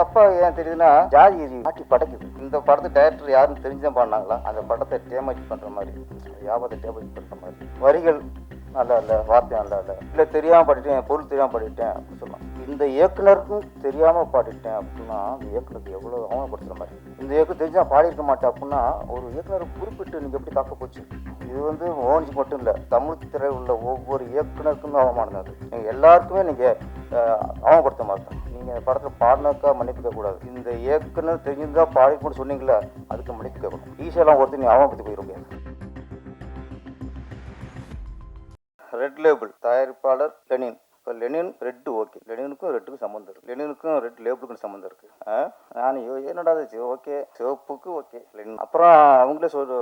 தப்பா ஏன் தெரியுதுன்னா ஜாதி மாட்டி படைக்குது. இந்த படத்தை டைரக்டர் யாருன்னு தெரிஞ்சுதான் பண்ணாங்களா? அந்த படத்தை டேமேஜ் பண்ற மாதிரி வியாபாரத்தை டேமேஜ் பண்ற மாதிரி. வரிகள் நல்லா இல்லை வார்த்தை நல்லா இல்லை இல்லை தெரியாமல் பாடிட்டேன் பொருள் தெரியாமல் பாடிட்டேன் அப்படின்னு சொல்லலாம் இந்த இயக்குனருக்கும் தெரியாமல் பாடிட்டேன் அப்படின்னா அந்த இயக்குனருக்கு எவ்வளோ அவமானப்படுத்துகிற மாதிரி. இந்த இயக்கம் தெரிஞ்சால் பாடியிருக்க மாட்டேன் அப்படின்னா ஒரு இயக்குனர் குறிப்பிட்டு நீங்கள் எப்படி தாக்க போச்சு? இது வந்து மோகன்ஜி மட்டும் இல்லை தமிழ் திரை உள்ள ஒவ்வொரு இயக்குனருக்கும் அவமானம் அது. நீங்கள் எல்லாருக்குமே நீங்கள் அவமப்படுத்த மாட்டேன் நீங்கள் இந்த படத்தில் பாடினாக்கா மன்னிப்பிக்க கூடாது இந்த ஏற்கனவே தெரிஞ்சிருந்தா பாடிக்கணும்னு சொன்னீங்களே அதுக்கு மன்னிப்பு கேட்கணும் ஈஸியெல்லாம் ஒருத்தர் நீ அவமப்படுத்தி போயிட முடியாது. ரெட் லேபிள் தயாரிப்பாளர் லெனின். இப்போ லெனின் ரெட்டு ஓகே லெனினுக்கும் ரெட்டுக்கும் சம்மந்தம் இருக்குது லெனினுக்கும் ரெட் லேபிளுக்கும் சம்மந்தம் இருக்குது ஆ நான் ஐயோ, என்னடா இது? ஓகே சிவப்புக்கு ஓகே லெனின். அப்புறம் அவங்களே சொல்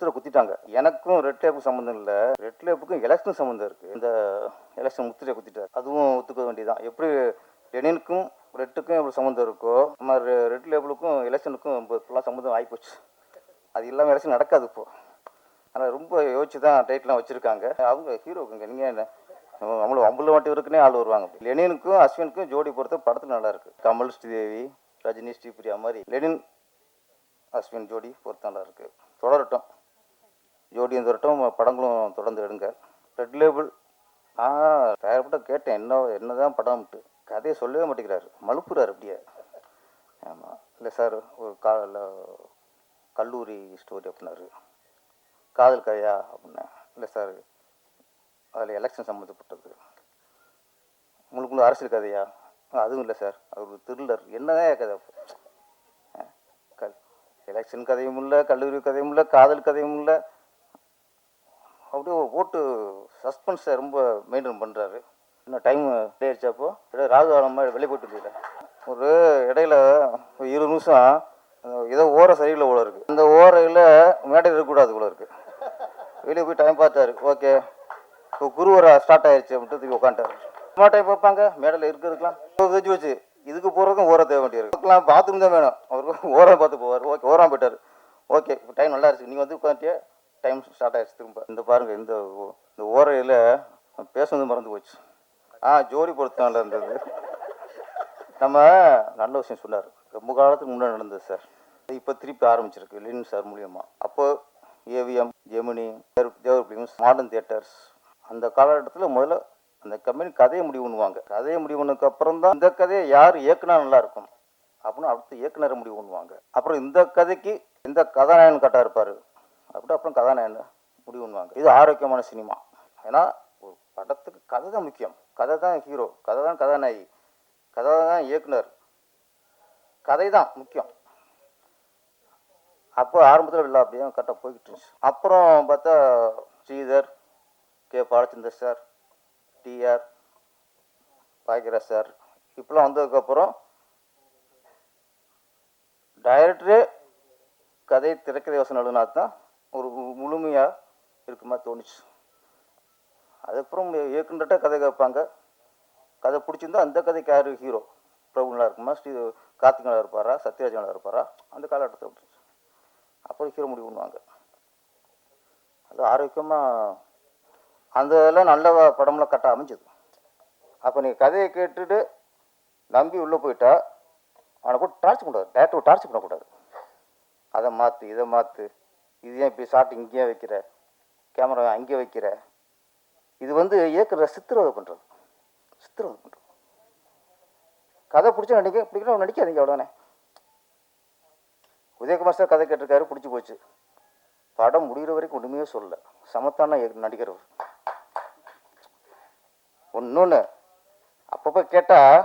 முத்திரை குத்திட்டாங்க. எனக்கும் ரெட் லேபுக்கு சம்மந்தம் இல்லை. ரெட் லேபுக்கும் எலெக்ஷன் சம்மந்தம் இருக்குது இந்த எலெக்ஷன் முத்திரை குத்திட்டார். அதுவும் ஒத்துக்க வேண்டியதான் எப்படி லெனினுக்கும் ரெட்டுக்கும் எப்படி சம்மந்தம் இருக்கோ நம்ம ரெட் லேபிளுக்கும் எலெக்ஷனுக்கும் ஃபுல்லாக சம்மந்தம் ஆகிப்போச்சு அது இல்லாமல் எலெக்ஷன் நடக்காது இப்போது ஆனால் ரொம்ப யோசிச்சு தான் டைட்லாம் வச்சுருக்காங்க. அவங்க ஹீரோக்குங்க. நீங்கள் என்ன? நம்மளும் அம்புல வாட்டி இருக்குன்னே ஆள் வருவாங்க. லெனினுக்கும் அஸ்வினுக்கும் ஜோடி பொறுத்த படத்தில் நல்லாயிருக்கு கமல் ஸ்ரீதேவி ரஜினி ஸ்ரீபிரியா மாதிரி. லெனின் அஸ்வின் ஜோடி பொறுத்த நல்லாயிருக்கு தொடரட்டும். ஜோடியும் திரட்டும் படங்களும் தொடர்ந்து எடுங்க. ரெட் லேபிள் ஆ தயாரிப்பட்ட கேட்டேன் என்ன என்னதான் படம்ட்டு கதையை சொல்லவே மாட்டேங்கிறாரு. மலுப்புறார் அப்படியே. ஆமாம் இல்லை சார் ஒரு கா கல்லூரி ஸ்டோரி அப்படின்னாரு. காதல் கதையா அப்படின்னேன் இல்லை சார் அதில் எலெக்ஷன் சம்மந்தப்பட்டது. உங்களுக்கு முழு அரசியல் கதையா? அதுவும் இல்லை சார். அது ஒரு த்ரில்லர் என்னதான் கதை? எலெக்ஷன் கதையும் இல்லை கல்லூரி கதையும் இல்லை காதல் கதையும் இல்லை அப்படியே ஓட்டு சஸ்பென்ஸை ரொம்ப மெயின்டைன் பண்ணுறாரு இன்னும் டைம் ஆயிடுச்சப்போ ராகு காலம் மாதிரி வெளியே போயிட்டு இருந்தது. ஒரு இடையில ஒரு இருபது நிமிஷம் ஏதோ ஓர சரியில்லை போல இருக்குது அந்த ஓரையில் மேடையில் இருக்கக்கூடாது போல இருக்குது வெளியே போய் டைம் பார்த்தாரு. ஓகே இப்போ குருவரை ஸ்டார்ட் ஆயிடுச்சு அப்படின்ட்டு திருப்பி உட்காந்துட்டாரு. சும்மா டைம் பார்ப்பாங்க. மேடையில் இருக்கிறதுக்கெலாம் வச்சு வச்சு இதுக்கு போகிறதுக்கும் ஓர தேவை வேண்டியிருக்கு. பாத்ரூம் தான் வேணும். அவருக்கு ஓரம் பார்த்து போவார். ஓகே ஓரம் போயிட்டார். ஓகே டைம் நல்லா இருந்துச்சு. நீங்கள் வந்து உட்காந்துட்டே டைம் ஸ்டார்ட் ஆயிடுச்சு திரும்ப. இந்த பாருங்க இந்த ஓ- இந்த ஓரையில் பேசுனது மறந்து போச்சு. ஆ ஜோடி பொறுத்த இருந்தது. நம்ம நல்ல விஷயம் சொன்னார். ரொம்ப காலத்துக்கு முன்னாடி நடந்தது சார். இப்போ திருப்பி ஆரம்பிச்சிருக்கு லின் சார் மூலியமா. அப்போ AVM Gemini Thevar films modern theatres அந்த காலகட்டத்தில் முதல்ல அந்த கம்பெனி கதையை முடிவு பண்ணுவாங்க. கதையை முடிவு பண்ணதுக்கு அப்புறம் தான் இந்த கதையை யார் இயக்குனா நல்லா இருக்கும். அப்படின்னு அடுத்து இயக்குனரை முடிவு பண்ணுவாங்க. அப்புறம் இந்த கதைக்கு இந்த கதாநாயகன் கரெக்டாக இருப்பார். அப்படி அப்புறம் கதாநாயகன் முடிவு பண்ணுவாங்க இது ஆரோக்கியமான சினிமா. ஏன்னா ஒரு படத்துக்கு கதை தான் முக்கியம். கதை தான் ஹீரோ கதை தான் கதாநாயகி. கதை தான் இயக்குனர். கதை தான் முக்கியம். அப்போ ஆரம்பத்தில் இல்லை அப்படியே கரெக்டாக போய்கிட்டு இருந்துச்சு. அப்புறம் பார்த்தா Sridhar K. Balachander sir TR Bhagyaraj sir இப்பெல்லாம் வந்ததுக்கப்புறம் டைரக்டரே கதை திரைக்கதை யோசனை எழுதினா தான் ஒரு முழுமையாக இருக்குமா தோணுச்சு. அதுக்கப்புறம் இயக்குனர்கிட்ட கதை கேட்பாங்க. கதை பிடிச்சிருந்தா அந்த கதைக்கு யார் ஹீரோ பிரபுங்களா இருக்குமா? ஸ்ரீ கார்த்திகனா இருப்பாரா? சத்யராஜனா இருப்பாரா? அந்த காலகட்டத்தை விட்டுருச்சு அப்புறம் ஹீரோ முடிவு பண்ணுவாங்க. அது ஆரோக்கியமாக அந்த இதெல்லாம் நல்ல படம்லாம் கட்ட அமைஞ்சது அப்போ நீங்கள் கதையை கேட்டுட்டு நம்பி உள்ளே போயிட்டா அவனை கூட டார்ச் பண்ணக்கூடாது. டேரக்டர் டார்ச் பண்ணக்கூடாது. அதை மாற்று இதை மாற்று இது ஏன் இப்படி ஷார்ட் இங்கேயே வைக்கிற கேமரா அங்கே வைக்கிற. இது வந்து இயக்குற சித்திரவதை பண்ணுறது சித்திரவதை பண்ணுறது கதை பிடிச்ச நடிக்க பிடிக்கணும் நடிக்காதீங்க அவ்வளோதானே உதயகுமார் சார் கதை கேட்டிருக்காரு பிடிச்சி போச்சு. படம் முடிகிற வரைக்கும் ஒன்றுமே சொல்லல. சமத்தான இயக்கு- நடிக்கிறவர் ஒன்னொன்று அப்பப்போ கேட்டால்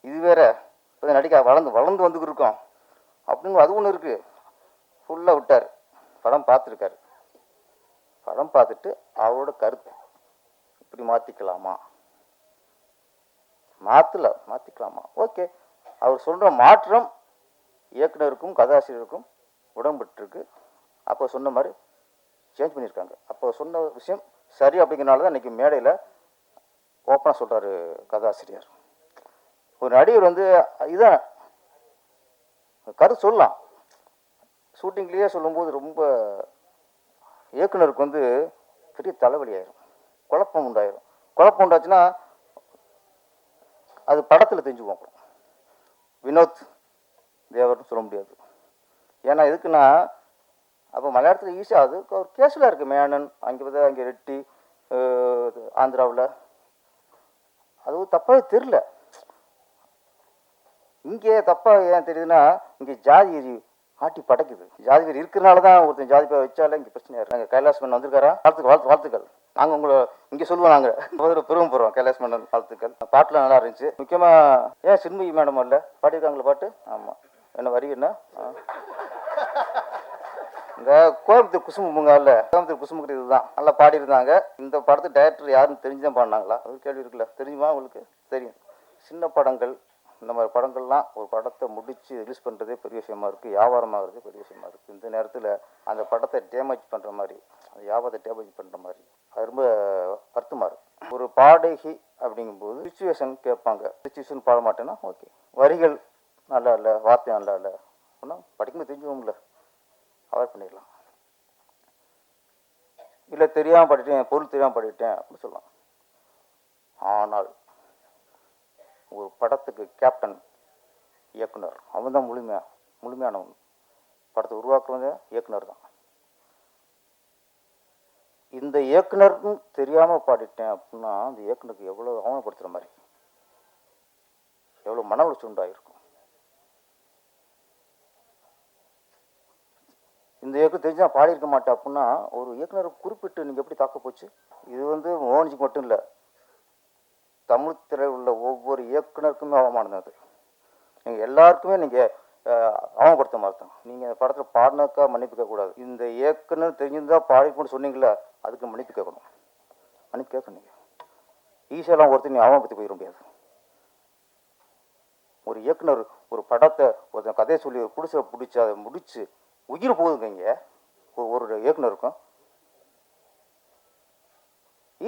இது வேற இப்போ நடிக்க வளர்ந்து வளர்ந்து வந்துக்கிட்டு இருக்கோம் அப்படின்னு அது ஒன்று இருக்குது ஃபுல்லாக விட்டார். படம் பார்த்துருக்காரு. படம் பார்த்துட்டு அவரோட கருத்து இப்படி மாற்றிக்கலாமா மாற்றல மாற்றிக்கலாமா ஓகே. அவர் சொல்கிற மாற்றம் இயக்குனருக்கும் கதாசிரியருக்கும் உடன்பட்டுருக்கு. அப்போ சொன்ன மாதிரி சேஞ்ச் பண்ணியிருக்காங்க. அப்போ சொன்ன விஷயம் சரி அப்படிங்கிறனால தான் இன்றைக்கி மேடையில் ஓப்பனாக சொல்கிறாரு கதாசிரியர். ஒரு நடிகர் வந்து இதான் கருத்து சொல்லலாம். ஷூட்டிங்லேயே சொல்லும்போது ரொம்ப இயக்குனருக்கு வந்து பெரிய தலைவலி ஆயிரும். குழப்பம் உண்டாயிரும். குழப்பம் உண்டாச்சுன்னா அது படத்தில் தெரிஞ்சுக்குவோம் அப்புறம். வினோத் தேவர்னு சொல்ல முடியாது. ஏன்னா எதுக்குன்னா அப்போ மலையாளத்தில் ஈஸியாக அது ஒரு கேஸில் இருக்குது மேனன் அங்கே பார்த்தா அங்கே ரெட்டி ஆந்திராவில். அதுவும் தப்பாகவே தெரில இங்கே தப்பாக ஏன் தெரியுதுன்னா இங்கே ஜாதி ஆட்டி படைக்குது. ஜாதி பேர் இருக்கிறனால தான் ஒருத்தன் ஜாதி பேர் வச்சாலே இங்கே பிரச்சனையாக இருக்கு நாங்கள் கைலாஸ் மன்னன் வந்திருக்காரா? வாழ்த்துக்கள் வாழ்த்து வாழ்த்துக்கள். நாங்கள் உங்களை இங்கே சொல்லுவோம் நாங்கள் முதல்ல பெருமை போகிறோம் கைலாஸ் மன்னன் வாழ்த்துக்கள். பாட்டுலாம் நல்லா இருந்துச்சு. முக்கியமாக ஏன் சின்மயி மேடம் வரல? பாடியிருக்காங்களா பாட்டு? ஆமாம் என்ன வரி என்ன? இந்த கோயம்புத்தூர் குசுமுங்கால கோயம்புத்தூர் குசும்புக்கு இதுதான். நல்லா பாடியிருந்தாங்க. இந்த படத்து டைரக்டர் யாருன்னு தெரிஞ்சு தான் பாடினாங்களா? அது கேள்வி இருக்குல்ல. தெரியுமா உங்களுக்கு? தெரியும். சின்ன படங்கள் இந்த மாதிரி படங்கள்லாம் ஒரு படத்தை முடித்து ரிலீஸ் பண்ணுறதே பெரிய விஷயமா இருக்குது வியாபாரமாகிறதே பெரிய விஷயமா இருக்குது இந்த நேரத்தில் அந்த படத்தை டேமேஜ் பண்ணுற மாதிரி அந்த வியாபாரத்தை டேமேஜ் பண்ணுற மாதிரி அது ரொம்ப வருத்தமாக இருக்கும் ஒரு பாடகி அப்படிங்கும்போது சுச்சுவேஷன் கேட்பாங்க. சுச்சுவேஷன் பாட மாட்டேன்னா ஓகே வரிகள் நல்லா இல்லை வார்த்தை நல்லா இல்லை. அப்படின்னா படிக்கும்போது தெரிஞ்சுக்கோம்ல அவாய்ட் பண்ணிடலாம். இல்லை தெரியாமல் படிட்டேன் பொருள் தெரியாமல் படிட்டேன் அப்படின்னு சொல்லலாம். ஆனால் ஒரு படத்துக்கு கேப்டன் இயக்குனர். அவன் தான் முழுமையா முழுமையானவன். படத்தை உருவாக்குறவங்க இயக்குனர் தான். இந்த இயக்குனர்னு தெரியாமல் பாடிட்டேன் அப்படின்னா அந்த இயக்குனருக்கு எவ்வளோ அவமானப்படுத்துகிற மாதிரி. எவ்வளோ மன உளைச்சல் உண்டாயிருக்கும். இந்த இயக்கம் தெரிஞ்சு நான் பாடியிருக்க மாட்டேன் அப்படின்னா ஒரு இயக்குனர் குறிப்பிட்டு நீங்கள் எப்படி தாக்க போச்சு? இது வந்து மோகன்ஜிக்கு மட்டும் இல்லை. தமிழ் திரையில் உள்ள ஒவ்வொரு இயக்குனருக்குமே அவமானம் அது. நீங்கள் எல்லாருக்குமே நீங்கள் அவமப்படுத்த மாட்டோம் நீங்கள் இந்த படத்தில் பாடினாக்கா மன்னிப்பு கேட்கக்கூடாது. இந்த இயக்குனர் தெரிஞ்சிருந்தா பாடிக்கணும்னு சொன்னீங்களே அதுக்கு மன்னிப்பு கேட்கணும். மன்னிப்பு கேட்கணும் நீங்கள் ஈஸியெல்லாம் ஒருத்தர் நீ அவமப்படுத்தி போயிட முடியாது. ஒரு இயக்குனர் ஒரு படத்தை ஒருத்தன் கதையை சொல்லி ஒரு குடிசை பிடிச்சி அதை முடித்து உயிர் போகுதுங்க இங்கே. ஒரு இயக்குனருக்கும்.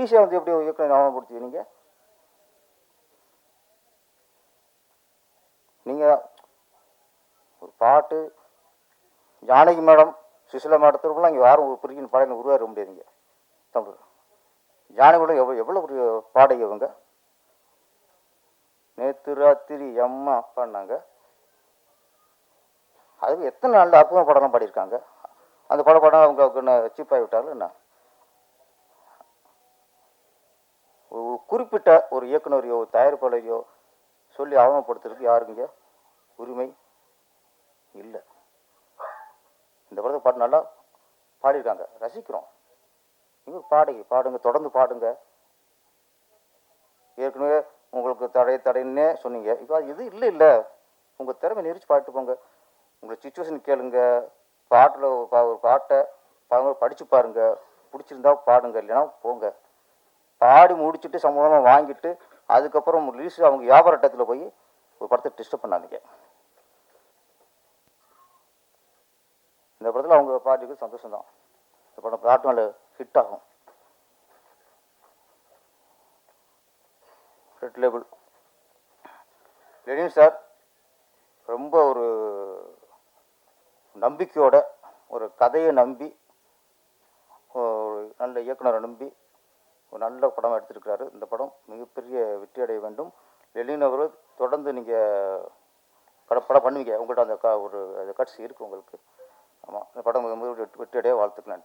ஈஸியாக வந்து எப்படி இயக்குனர் அவமானப்படுத்தி நீங்கள் நீங்கள் ஒரு பாட்டு ஜானகி மேடம் சுசிலா மேடத்திற்குலாம் இங்கே யாரும் ஒரு பிரிக்கின் பாடகை உருவாக முடியாதுங்க. தமிழ். ஜானகி மேடம் எவ்வளோ எவ்வளோ ஒரு பாடகி அவங்க நேற்று ராத்திரி அம்மா பாடினாங்க அதுக்கு எத்தனை நாளில் அற்புதமாக படம்லாம் பாடியிருக்காங்க? அந்த படம் படம் அவங்க என்ன சீப் ஆகிவிட்டாலும் என்ன? ஒரு குறிப்பிட்ட ஒரு இயக்குனரையோ தயாரிப்பாளரையோ சொல்லி அவமானப்படுத்துறதுக்கு யாருங்க உரிமை இல்லை. இந்த படத்தை பாட்டு நல்லா பாடியிருக்காங்க. ரசிக்கிறோம். நீங்கள் பாடுங்க பாடுங்க தொடர்ந்து பாடுங்க. ஏற்கனவே உங்களுக்கு தடை தடைன்னே சொன்னீங்க. இப்போ இது இல்லை இல்லை. உங்கள் திறமை நெரிச்சு பாட்டு போங்க. உங்களை சுச்சுவேஷன் கேளுங்க. பாட்டில் ஒரு பாட்டை பாருங்க படித்து பாருங்க. பிடிச்சிருந்தா பாடுங்க இல்லைன்னா போங்க. பாடி முடிச்சுட்டு சம்பளமாக வாங்கிட்டு அதுக்கப்புறம் ரிலீஸ் அவங்க வியாபார இடத்துல போய் ஒரு படத்தை டிஸ்டர்ப் பண்ணாதீங்க. இந்த படத்தில் அவங்க பாட்டுக்கு சந்தோஷம் தான் இந்த படம் பாட்டு ஹிட் ஆகும். ரெட் லேபிள் லெனின் சார் ரொம்ப ஒரு நம்பிக்கையோட ஒரு கதையை நம்பி ஒரு நல்ல இயக்குனரை நம்பி ஒரு நல்ல படம் எடுத்திருக்கிறாரு. இந்த படம் மிகப்பெரிய வெற்றி அடைய வேண்டும். லெலின் அவர்கள் தொடர்ந்து நீங்கள் பட படம் பண்ணுவீங்க. உங்கள்கிட்ட அந்த க ஒரு கட்சி இருக்குது உங்களுக்கு. ஆமாம் இந்த படம் மிக வெற்றி அடைய வாழ்த்துக்கள். நன்றி.